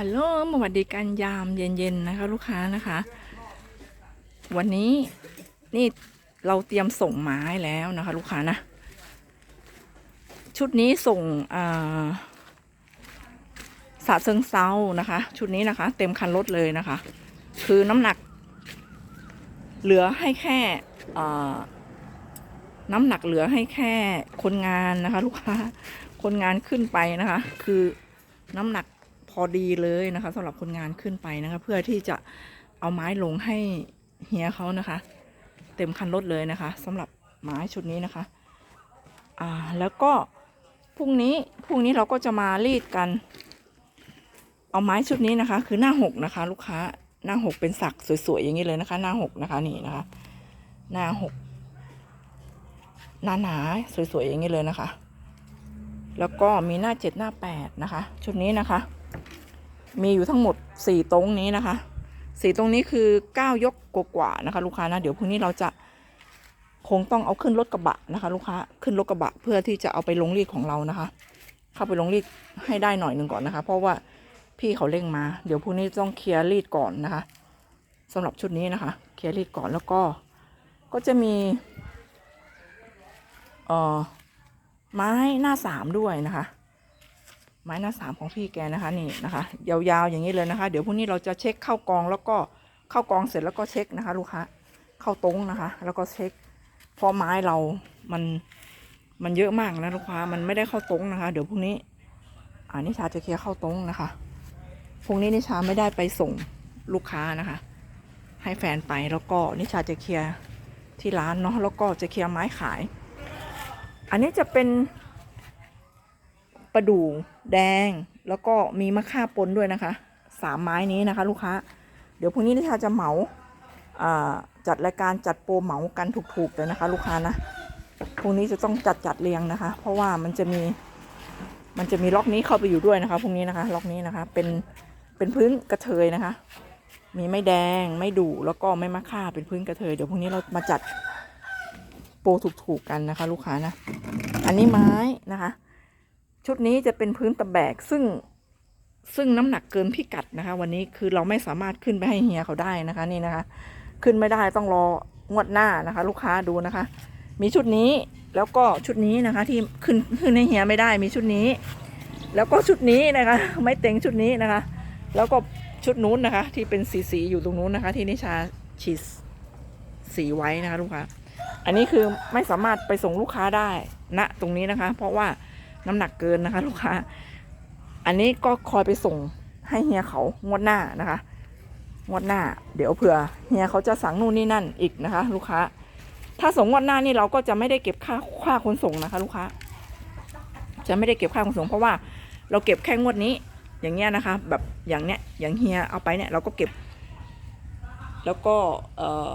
ฮัลโหลสวัสดีการยามเย็นๆนะคะ ลูกค้านะคะ วันนี้นี่เราเตรียมส่งไม้แล้วนะคะ ลูกค้านะ ชุดนี้ส่งอ่าสาเซิงเซานะคะ ชุดนี้นะคะ เต็มคันรถเลยนะคะ คือน้ำหนัก เหลือให้แค่อ่าน้ำหนักเหลือให้แค่คนงานนะคะ ลูกค้าคนงานขึ้นไปนะคะ คือน้ำหนัก อดีเลยนะคะสำหรับคนงานขึ้นไปนะคะ เพื่อที่จะเอาไม้ลงให้เฮียเขานะคะ เต็มคันรถเลยนะคะสำหรับไม้ชุดนี้นะคะ อ่าแล้วก็พรุ่งนี้พรุ่งนี้เราก็จะมารีดกัน เอาไม้ชุดนี้นะคะ คือหน้าหกนะคะ ลูกค้าหน้าหกเป็นสักสวยๆอย่างนี้เลยนะคะ หน้าหกนะคะนี่นะคะ หน้าหกหนาหนาสวยๆอย่างนี้เลยนะคะ แล้วก็มีหน้าเจ็ดหน้าแปดนะคะ ชุดนี้นะคะ มีอยู่ทั้งหมดสี่ตรงนี้นะคะสี่ตรงนี้คือเก้ายกกว่านะคะ ลูกค้านะเดี๋ยวพรุ่งนี้เราจะคงต้องเอาขึ้นรถกระบะนะคะ ลูกค้าขึ้นรถกระบะเพื่อที่จะเอาไปลงรีดของเรานะคะ เข้าไปลงรีดให้ได้หน่อยหนึ่งก่อนนะคะ เพราะว่าพี่เขาเร่งมา เดี๋ยวพรุ่งนี้ต้องเคลียร์รีดก่อนนะคะสำหรับชุดนี้นะคะ เคลียร์รีดก่อนแล้วก็ก็จะมีเอ่อไม้หน้าสามด้วยนะคะ ไม้หน้าสามของพี่แกนะคะนี่นะคะ ยาวๆอย่างนี้เลยนะคะ เดี๋ยวพรุ่งนี้เราจะเช็คเข้ากองแล้วก็เข้ากองเสร็จแล้วก็เช็คนะคะ ลูกค้าเข้าตรงนะคะ แล้วก็เช็คเพราะไม้เรามันมันเยอะมากนะลูกค้ามันไม่ได้เข้าตรงนะคะ เดี๋ยวพรุ่งนี้อ่านิชาจะเคลียร์เข้าตรงนะคะพรุ่งนี้นิชาไม่ได้ไปส่งลูกค้านะคะ ให้แฟนไปแล้วก็นิชาจะเคลียร์ที่ร้านเนาะแล้วก็จะเคลียร์ไม้ขาย อันนี้จะเป็น ประดู่แดง แล้วก็มีมะข่าปนด้วยนะคะสามไม้นี้นะคะ ลูกค้า เดี๋ยวพรุ่งนี้นิชาจะเหมาจัดรายการจัดโปรเหมากันถูกๆเลยนะคะ ลูกค้านะพรุ่งนี้จะต้องจัดจัดเรียงนะคะ เพราะว่ามันจะมีมันจะมีล็อกนี้เข้าไปอยู่ด้วยนะคะพรุ่งนี้นะคะ ล็อกนี้นะคะ เป็นเป็นพื้นกระเทยนะคะ มีไม่แดงไม่ดูแล้วก็ไม่มะข่าเป็นพื้นกระเทยเดี๋ยวพรุ่งนี้เรามาจัดโปรถูกๆกันนะคะ ลูกค้านะ อันนี้ไม้นะคะ ชุดนี้จะเป็นพื้นตะแบกซึ่งซึ่งน้ำหนักเกินพิกัดนะคะ วันนี้คือเราไม่สามารถขึ้นไปให้เฮียเขาได้นะคะนี่นะคะ ขึ้นไม่ได้ต้องรองวดหน้านะคะ ลูกค้าดูนะคะ มีชุดนี้แล้วก็ชุดนี้นะคะ ที่ขึ้นขึ้นให้เฮียไม่ได้มีชุดนี้ แล้วก็ชุดนี้นะคะ ไม่เต็งชุดนี้นะคะ แล้วก็ชุดนู้นนะคะ ที่เป็นสีสีอยู่ตรงนู้นนะคะ ที่นิชาฉีดสีไว้นะคะลูกค้าอันนี้คือไม่สามารถไปส่งลูกค้าได้ณตรงนี้นะคะ เพราะว่า น้ำหนักเกินนะคะ ลูกค้า อันนี้ก็คอยไปส่งให้เฮียเขางวดหน้านะคะงวดหน้า เดี๋ยวเผื่อเฮียเขาจะสั่งนู่นนี่นั่นอีกนะคะ ลูกค้า ถ้าส่งงวดหน้านี่เราก็จะไม่ได้เก็บค่าค่าขนส่งนะคะ ลูกค้า จะไม่ได้เก็บค่าขนส่ง เพราะว่าเราเก็บแค่งวดนี้ อย่างเงี้ยนะคะ แบบอย่างเนี้ยอย่างเฮียเอาไปเนี่ยเราก็เก็บ แล้วก็เอ่อ